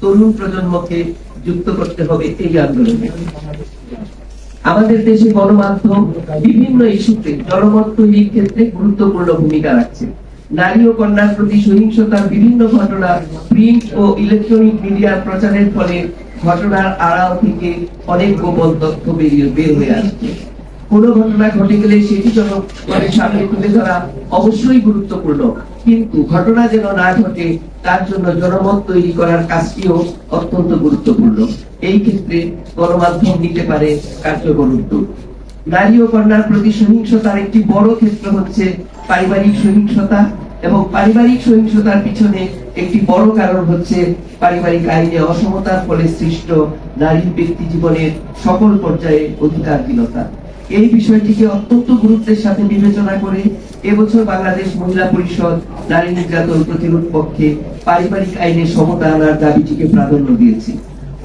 তরুণ প্রজন্মকে যুক্ত করতে হবে এই আন্দোলনে। আমাদের দেশে গণমাধ্যম বিভিন্ন ইস্যুতে জনমত তৈরির ক্ষেত্রে গুরুত্বপূর্ণ ভূমিকা রাখছে। নারী ও কন্যার প্রতি সহিংসতার বিভিন্ন ঘটনা প্রিন্ট ও ইলেকট্রনিক মিডিয়ার প্রচারের ফলে ঘটনার আড়াল থেকে অনেক গোপন তথ্য বের হয়ে আসছে। কোনো ঘটনা ঘটে গেলে সেটি জনগণের সামনে তুলে ধরা অবশ্যই গুরুত্বপূর্ণ। কিন্তু ঘটনা যেন না ঘটে, তার জন্য জনমত তৈরি করার কাজটিও অত্যন্ত গুরুত্বপূর্ণ। এই ক্ষেত্রে গণমাধ্যম নিতে পারে কার্যকর উদ্যোগ। নারী ও কন্যার প্রতি সহিংসতার একটি বড় ক্ষেত্র হচ্ছে পারিবারিক সহিংসতা এবং পারিবারিক সহিংসতার পিছনে একটি বড় কারণ হচ্ছে পারিবারিক আইনে অসমতার ফলে সৃষ্ট নারীর ব্যক্তি জীবনের সকল পর্যায়ে অধিকারহীনতা। এই বিষয়টিকে অত্যন্ত গুরুত্বের সাথে বিবেচনা করে এবছর বাংলাদেশ মহিলা পরিষদ নারী নির্যাতন প্রতিরোধ পক্ষে পারিবারিক আইনে সমতা আনার দাবিটিকে প্রাধান্য দিয়েছে।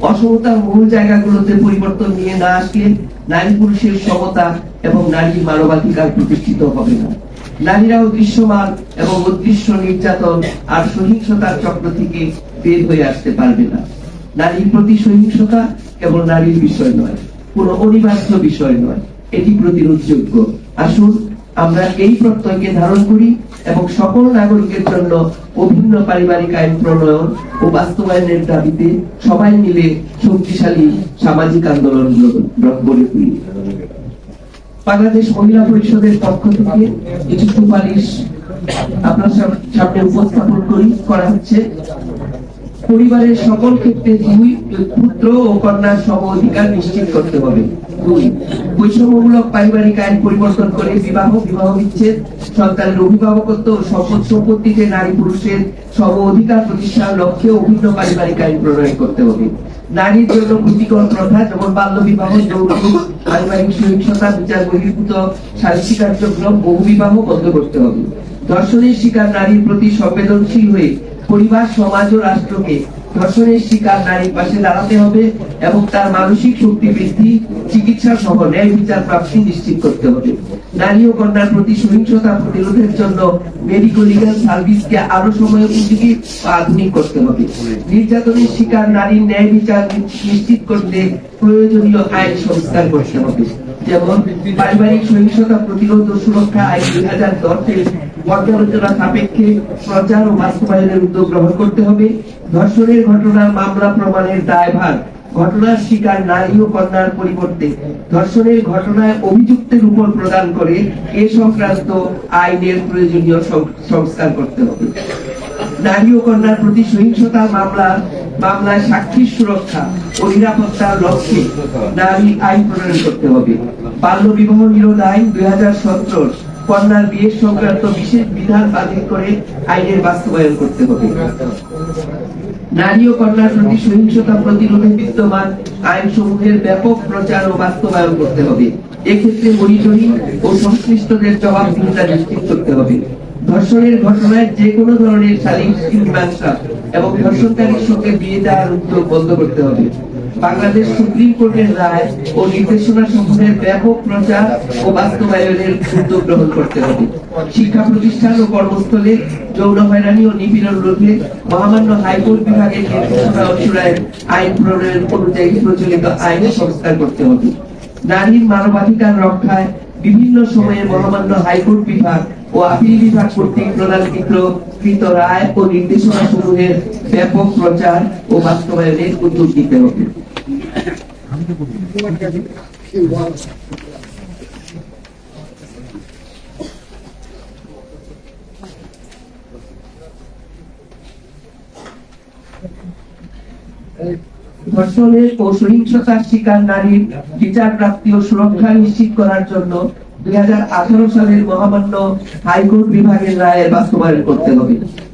অসমতার মূল জায়গাগুলোতে পরিবর্তন নিয়ে না আসলে নারী পুরুষের সমতা এবং নারীর মানবাধিকার প্রতিষ্ঠিত হবে না। নারীরাও দৃশ্যমান এবং অদৃশ্য নির্যাতন আর সহিংসতার চক্র থেকে বের হয়ে আসতে পারবে না। নারীর প্রতি সহিংসতা কেবল নারীর বিষয় নয় কোনো অনিবার্য বিষয় নয়। এটি প্রতিরোধযোগ্য। আসুন, আমরা এই প্রত্যয়কে ধারণ করি এবং সকল নাগরিকের জন্য অভিন্ন পারিবারিক আইন প্রণয়ন ও বাস্তবায়নের দাবিতে সবাই মিলে শক্তিশালী সামাজিক আন্দোলন গড়ে তুলি। বাংলাদেশ মহিলা পরিষদের পক্ষ থেকে কিছু সুপারিশ আপনার সাম- সামনে উপস্থাপন করি, করা হচ্ছে। পরিবারের সকল ক্ষেত্রে দুই পুত্র ও কন্যার সম অধিকার নিশ্চিত করতে হবে। দুই বৈষম্যমূলক পারিবারিক আইন পরিবর্তন করে বিবাহ বিবাহ বিচ্ছেদ, সন্তানের অভিভাবকত্ব সম্পদ সম্পত্তিতে নারী পুরুষের সম অধিকার প্রতিষ্ঠার লক্ষ্যে অভিন্ন পারিবারিক আইন প্রণয়ন করতে হবে। নারীর জন্য ক্ষতিকর প্রথা যেমন বাল্য বিবাহ যৌতুক পারিবারিক সহিংসতা, বিচার বহির্ভূত সালিসি কার্যক্রম, বহু বিবাহ বন্ধ করতে হবে। ধর্ষণের শিকার নারীর প্রতি সংবেদনশীল হয়ে পরিবার, সমাজ ও রাষ্ট্রকে ধর্ষণের শিকার নারীর পাশে দাঁড়াতে হবে এবং তার মানসিক শক্তি বৃদ্ধি চিকিৎসা সহ ন্যায় বিচার প্রাপ্তি নিশ্চিত করতে হবে। নারী ও কন্যার প্রতি সহিংসতা প্রতিরোধের জন্য মেডিকো লিগাল সার্ভিসকে আরও সময় উপযোগী আধুনিক করতে হবে। নির্যাতনের শিকার নারীর ন্যায় বিচার নিশ্চিত করতে প্রয়োজনীয় আইন সংস্কার করতে হবে। যেমন, পারিবারিক সহিংসতা প্রতিরোধ ও সুরক্ষা আইন দুই হাজার দশের পর্যালোচনা সাপেক্ষে প্রচার ও বাস্তবায়নের উদ্যোগ গ্রহণ করতে হবে। ধর্ষণের ঘটনার মামলা প্রমাণের দায়ভার। ঘটনার শিকার নারী ও কন্যার পরিবর্তে ধর্ষণের ঘটনায় অভিযুক্তের উপর প্রদান করে এ সংক্রান্ত আইনের প্রয়োজনীয় সংস্কার করতে হবে। নারী ও কন্যার প্রতি সহিংসতা, মামলা, মামলায় সাক্ষীর সুরক্ষা ও নিরাপত্তার লক্ষ্যে নারী আইন প্রণয়ন করতে হবে। বাল্য বিবাহ নিরোধ আইন দুই হাজার সতেরো কন্যার বিয়ের সংক্রান্ত বিশেষ বিধান বাতিল করে আইনের বাস্তবায়ন করতে হবে। নারী ও কন্যার প্রতি সহিংসতা প্রতিরোধে বিদ্যমান আইন সমূহের ব্যাপক প্রচার ও বাস্তবায়ন করতে হবে। এক্ষেত্রে মনিটরিং ও সংশ্লিষ্টদের জবাবদিহিতা নিশ্চিত করতে হবে। ধর্ষণের ঘটনায় যে কোনো ধরনের এবং ধর্ষণকারীর সঙ্গে বিয়ে দেওয়ার উদ্যোগ বন্ধ করতে হবে। বাংলাদেশ সুপ্রিম কোর্টের রায় ও নির্দেশনা ব্যাপক প্রচার ও বাস্তবায়নের উদ্যোগ গ্রহণ করতে হবে। শিক্ষা প্রতিষ্ঠান ও কর্মস্থলে যৌন হয়রানি ও নিপীড়ন রোধে মহামান্য হাইকোর্ট বিভাগের নির্দেশনা আইন প্রণয়ন অনুযায়ী প্রচলিত আইন সংস্কার করতে হবে। নারীর মানবাধিকার রক্ষায় বিভিন্ন সময়ে মহামান্য হাইকোর্ট বিভাগ ও আপিল বিভাগ কর্তৃক প্রদানকৃত কৃত রায় ও নির্দেশনা সমূহের ব্যাপক প্রচার ও বাস্তবায়নের উদ্যোগ দিতে হবে। ও সহিংসতার শিকার নারীর বিচার প্রাপ্তি ও সুরক্ষা নিশ্চিত করার জন্য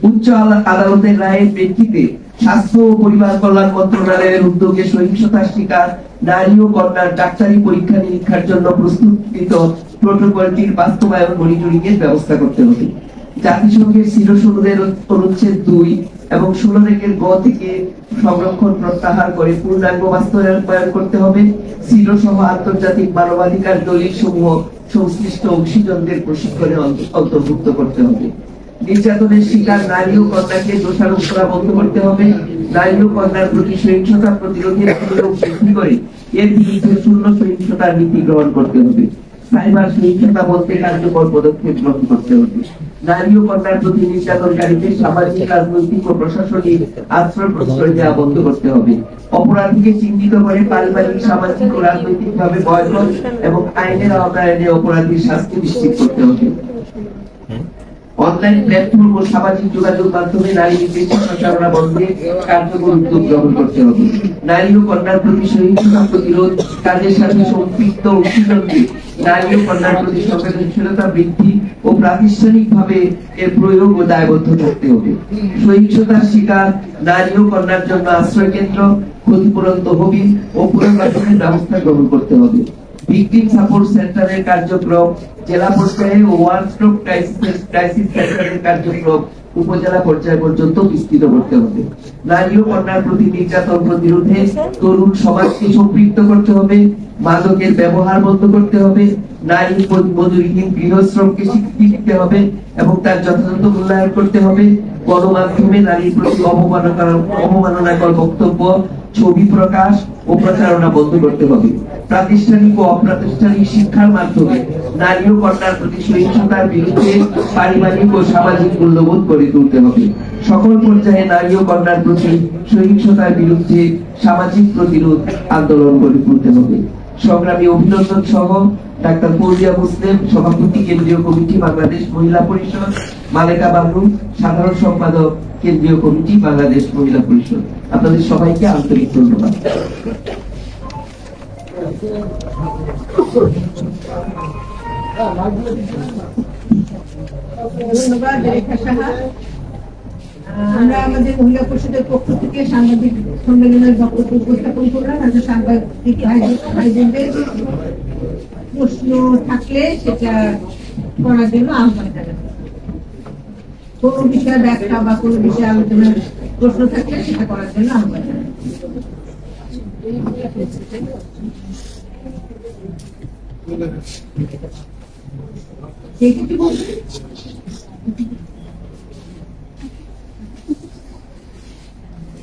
উচ্চ আদালতের রায়ের স্বাস্থ্য ও পরিবার কল্যাণ মন্ত্রণালয়ের উদ্যোগে সহিংসতার শিকার নারী ও কন্যার ডাক্তারি পরীক্ষা নিরীক্ষার জন্য প্রস্তুতকৃত প্রোটোকলটির বাস্তবায়ন মনিটরিং এর ব্যবস্থা করতে হবে। জাতিসংঘের শিরোষণের অনুচ্ছেদ দুই এবং ষোলো রেখের গ থেকে সংরক্ষণ প্রত্যাহার করে পূর্ণাঙ্গ বাস্তবায়ন করতে হবে। সহ আন্তর্জাতিক মানবাধিকার দলিল সমূহ সংশ্লিষ্ট অংশীজনদের প্রশিক্ষণে অন্তর্ভুক্ত করতে হবে। নির্যাতনের শিকার নারী ও কন্যাকে দোষারোপ করা বন্ধ করতে হবে। নারী ও কন্যার প্রতি সহিংসতা প্রতিরোধের বৃদ্ধি করে। এর বিরুদ্ধে শূন্য সহিংসতার নীতি গ্রহণ করতে হবে। অপরাধীকে চিহ্নিত করে পারিবারিক, সামাজিক ও রাজনৈতিক ভাবে বয়কট এবং আইনের আওতায় অপরাধীর শাস্তি নিশ্চিত করতে হবে। অনলাইন প্ল্যাটফর্ম ও সামাজিক যোগাযোগ মাধ্যমে নারী নির্দেশিত প্রচারণা বন্ধে কার্যকর উদ্যোগ গ্রহণ করতে হবে। নারী ও কন্যার প্রতি সহিংসতা প্রতিরোধ কাজের সাথে সম্পৃক্ত উৎপীড়নকে নারী কন্যার প্রতি বৃদ্ধি ও প্রাতিষ্ঠানিকভাবে এর প্রয়োগ ও দায়বদ্ধ থাকতে হবে। সহিংসতার শিকার নারী ও কন্যার জন্য আশ্রয় কেন্দ্র ক্ষতিপূরণ তহবিল ও পুনর্বাসনের ব্যবস্থা গ্রহণ করতে হবে। ভিকটিম সাপোর্ট সেন্টারের কার্যক্রম, জেলা পর্যায়ে ও ওয়ান স্টপ ক্রাইসিস সেন্টারের কার্যক্রম উপজেলা পর্যায় পর্যন্ত বিস্তৃত করতে হবে। নারী ও কন্যার প্রতি নির্যাতন প্রতিরোধে তরুণ সমাজকে সম্পৃক্ত করতে হবে। মাদকের ব্যবহার বন্ধ করতে হবে, নারী মজুরিহীন গৃহশ্রমকে স্বীকৃতি দিতে হবে এবং তার যথাযথ মূল্যায়ন করতে হবে। গণমাধ্যমে নারীর প্রতি অবমাননাকর অবমাননাকর বক্তব্য, ছবি প্রকাশ ও প্রচারণা বন্ধ করতে হবে। প্রাতিষ্ঠানিক ও অপ্রাতিষ্ঠানিক শিক্ষার মাধ্যমে নারী ও কন্যার প্রতি সহিংসতার বিরুদ্ধে পারিবারিক ও সামাজিক মূল্যবোধ গড়ে তুলতে হবে। সকল পর্যায়ে নারী ও কন্যার প্রতি সহিংসতার বিরুদ্ধে সামাজিক প্রতিরোধ আন্দোলন গড়ে তুলতে হবে। সংগ্রামী অভিনন্দন সহ ডাক্তার ফৌজিয়া মুসলিম, সভাপতি কেন্দ্রীয় কমিটি, বাংলাদেশ মহিলা পরিষদ, মালেকা বানু, সাধারণ সম্পাদক কেন্দ্রীয় কমিটি, বাংলাদেশ মহিলা পরিষদ। আপনাদের সবাইকে আন্তরিক ধন্যবাদ। ধন্যবাদ আমরা আমাদের মহিলা পরিষদের পক্ষ থেকে সাংবাদিক সম্মেলনের বক্তব্য উপস্থাপন করলাম। আমাদের সাংবাদিক ভাই- ভাইদের প্রশ্ন থাকলে সেটা করার জন্য আহ্বান জানাব কোন বিষয়ে ব্যাখ্যা বা কোন বিষয়ে আলোচনার প্রশ্ন থাকলে সেটা করার জন্য আহ্বান জানাব কে কিছু বলবেন? তো আছেন? আপা, আপনারা যে প্রতি মাসে যে তালিকাটা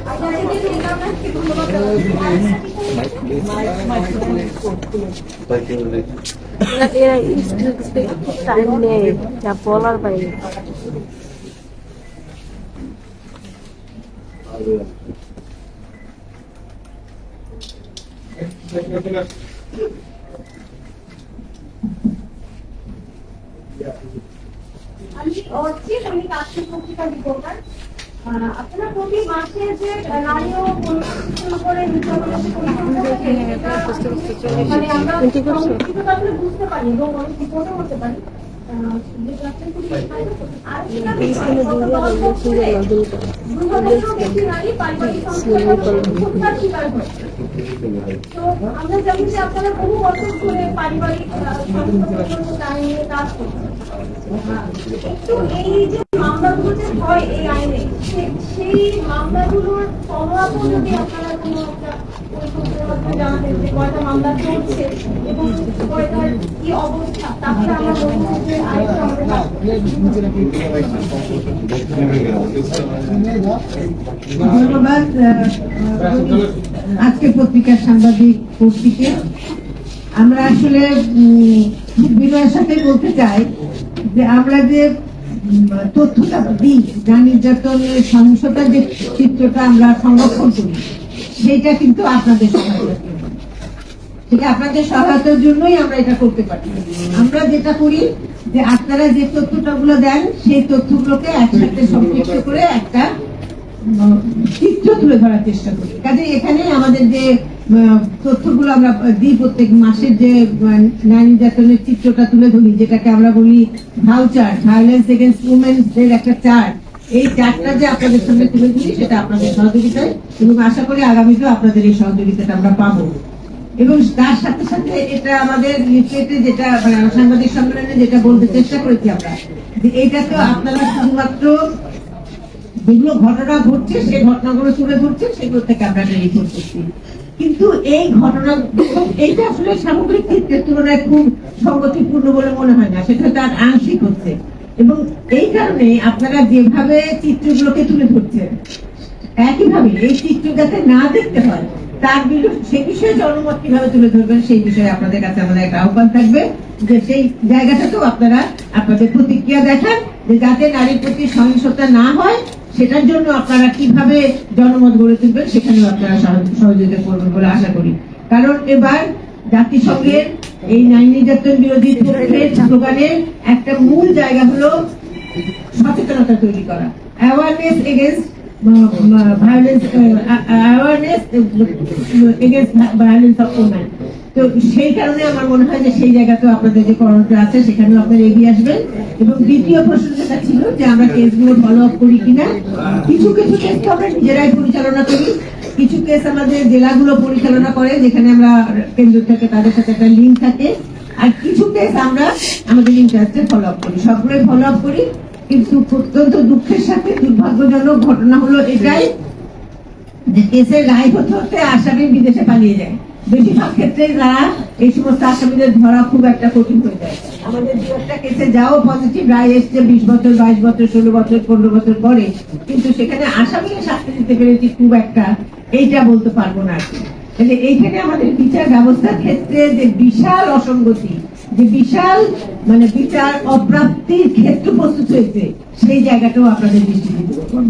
দেন, এটা আমাদের, আহ, কি একটা- মানে আমরা এটা একটা report করতে পারি, এটা আমার মানে, আপনাদের যে এটা আপনাকে ধন্যবাদ জানাচ্ছি। আর এরা এরা স্টুডেন্টসদের টাইম নেয় যা বলার বাইরে আমি অর্থে আমি কাজের পত্রিকা রিপোর্টার আপনারা প্রতি মাসে যে নারী ও কন্যার উপরে নির্যাতনের যে পরিসংখ্যান থাকে, এটা মানে আমরা বুঝতে পারি এবং অনেক পারি। পারিবারিক আমরা জানি যে আপনারা বহু বছর ধরে এই যে মামলাগুলো যে হয় এই আইনে। সেই মামলাগুলোর ফলোআপ যদি আপনারা একটা জানাতেন যে কয়টা মামলা চলছে এবং কয়টার কি অবস্থা, তাহলে আমরা বলব যে ধন্যবাদ আজকে পত্রিকার সাংবাদিক কর্তৃকে আমরা আসলে বিনয়ের সাথে বলতে চাই যে আমরা যে তথ্যটা দিই গান নির্যাতনের সহিংসতার যে চিত্রটা আমরা সংরক্ষণ করি সেটা কিন্তু আপনাদের। ঠিক আপনাদের সহায়তার জন্যই আমরা এটা করতে পারি আমরা যেটা করি যে আপনারা যে তথ্যটা গুলো দেন, সেই তথ্যগুলোকে একসাথে সম্পৃক্ত করে একটা চিত্র তুলে ধরার চেষ্টা করি। কাজে এখানে আমাদের যে তথ্যগুলো আমরা দিই প্রত্যেক মাসের যে নারী নির্যাতনের চিত্রটা তুলে ধরি, যেটাকে আমরা বলি ভাউচার ভায়োলেন্স এগেন্স্ট এর একটা চার্ট এই চার্টটা যে আপনাদের সামনে তুলে ধরি, সেটা আপনাদের সহযোগিতায় এবং আশা করি আগামীতেও আপনাদের এই সহযোগিতাটা আমরা পাবো। এবং তার সাথে সাথে এটা আমাদের লিফলেটে যেটা মানে সাংবাদিক সম্মেলনে যেটা বলতে চেষ্টা করেছি আমরা, যে এটা তো আপনারা শুধুমাত্র যেগুলো ঘটনা ঘটছে সেই ঘটনাগুলো তুলে ধরছে, সেগুলো থেকে আমরা রিপোর্ট করছি কিন্তু এই ঘটনা, এইটা আসলে সামগ্রিক চিত্রের তুলনায় খুব সঙ্গতিপূর্ণ বলে মনে হয় না, সেটা তার আংশিক হচ্ছে। এবং এই কারণে আপনারা যেভাবে চিত্রগুলোকে তুলে ধরছেন, একইভাবে এই চিত্র যাতে না দেখতে হয়, তার বিরুদ্ধে সে বিষয়ে জনমত কীভাবে তুলে ধরবেন, সেই বিষয়ে আপনাদের কাছে আমাদের একটা আহ্বান থাকবে যে সেই জায়গাটাতেও আপনারা আপনাদের প্রতিক্রিয়া দেখান, যে যাতে নারীর প্রতি সহিংসতা না হয় সেটার জন্য আপনারা কীভাবে জনমত গড়ে তুলবেন সেখানেও আপনারা সহযোগিতা করবেন বলে আশা করি। কারণ এবার জাতিসংঘের এই নারী নির্যাতন বিরোধী স্লোগানের একটা মূল জায়গা হলো সচেতনতা তৈরি করা। Awareness against violence awareness against violence of women তো সেই কারণে আমার মনে হয় যে সেই জায়গাতেও আপনাদের যে করণটা আছে, সেখানেও আপনারা এগিয়ে আসবেন। এবং দ্বিতীয় প্রশ্ন যেটা ছিল যে আমরা কেসগুলো ফলো আপ করি কিনা। কিছু কিছু কেস তো আমরা নিজেরাই পরিচালনা করি। কিছু কেস আমাদের জেলাগুলো পরিচালনা করে, যেখানে আমরা কেন্দ্র থেকে তাদের সাথে একটা লিঙ্ক থাকে। আর কিছু কেস আমরা আমাদের ইন্টারেস্টে ফলো আপ করি। সবগুলোই ফলো আপ করি। কিন্তু অত্যন্ত দুঃখের সাথে, দুর্ভাগ্যজনক ঘটনা হলো এটাই যে কেসের রায় হতে হতে আসামি বিদেশে পালিয়ে যায়। বেশিরভাগ ক্ষেত্রে তারা এই সমস্ত আসামিদের ধরা খুব একটা কঠিন হয়ে যায়। আমাদের দু একটা কেসে যাও পজিটিভ রায় এসছে বিশ বছর, বাইশ বছর, ষোলো বছর, পনেরো বছর পরে। কিন্তু সেখানে আসামিকে শাস্তি দিতে পেরেছি খুব একটা এইটা বলতে পারব না তাহলে এইখানে আমাদের বিচার ব্যবস্থার ক্ষেত্রে যে বিশাল অসঙ্গতি, যে বিশাল মানে বিচার অপ্রাপ্তির ক্ষেত্র প্রস্তুত হয়েছে, সেই জায়গাটাও আপনাদের দৃষ্টি দিতে পারব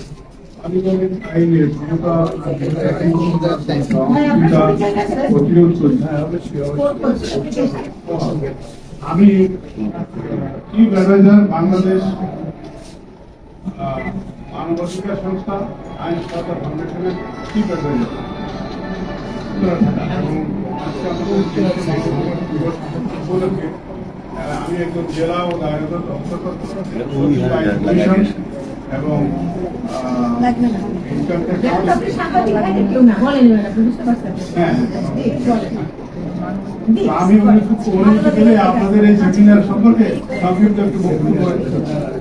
আইনের ক্ষমতা প্রতিরোধ। আমি কি ম্যানেজার বাংলাদেশ মানবাধিকার সংস্থা আইন সহায়তা ফাউন্ডেশনের উপলক্ষে আহ, আমি একজন জেলা ও দায়রা দপ্তর এবং? হ্যাঁ আমি উনিশশো আপনাদের এই সেমিনার সম্পর্কে সংক্ষিপ্ত একটু বক্তব্য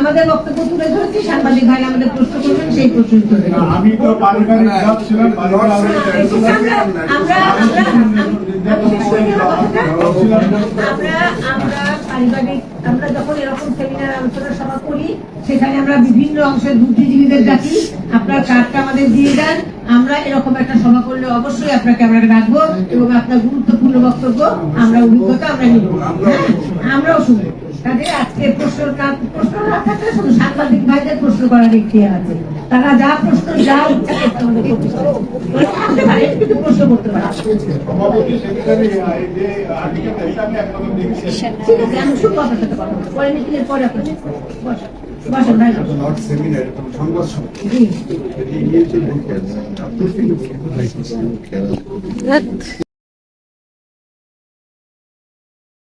আমাদের বক্তব্য তুলে ধরেছি সাংবাদিক ভাই আমাদের প্রশ্ন করবেন সেই প্রশ্ন উত্তর আমি তো পারিবারিক ছিলাম পারিবারিক আমরা আমরা আমরা আমরা আমরা পারিবারিক আমরা যখন এরকম সেমিনার আলোচনা সভা করি সেখানে আমরা বিভিন্ন অংশের বুদ্ধিজীবীদের ডাকি আপনার কার্ডটা আমাদের দিয়ে দেন আমরা এরকম একটা সভা করলে অবশ্যই আপনাকে আমরা ডাকবো এবং আপনার গুরুত্বপূর্ণ বক্তব্য আমরা অভিজ্ঞতা আমরা নিব। হ্যাঁ, আমরাও শুনব। তাদের আজকে প্রশ্ন প্রশ্ন না থাকলে শুধু সাংবাদিক ভাইদের প্রশ্ন করার ইতিহাস আছে। তারা যা প্রশ্ন যা ইচ্ছা করতে আমাদের পারে। কিন্তু প্রশ্ন করতে পারে। শুনব আপনার সাথে কথা বলব। পরে মিটিংয়ের পরে আপনার সাথে বলব। বসেন ভাই। নট সেমিনার এটা সংবাদ সম্মেলন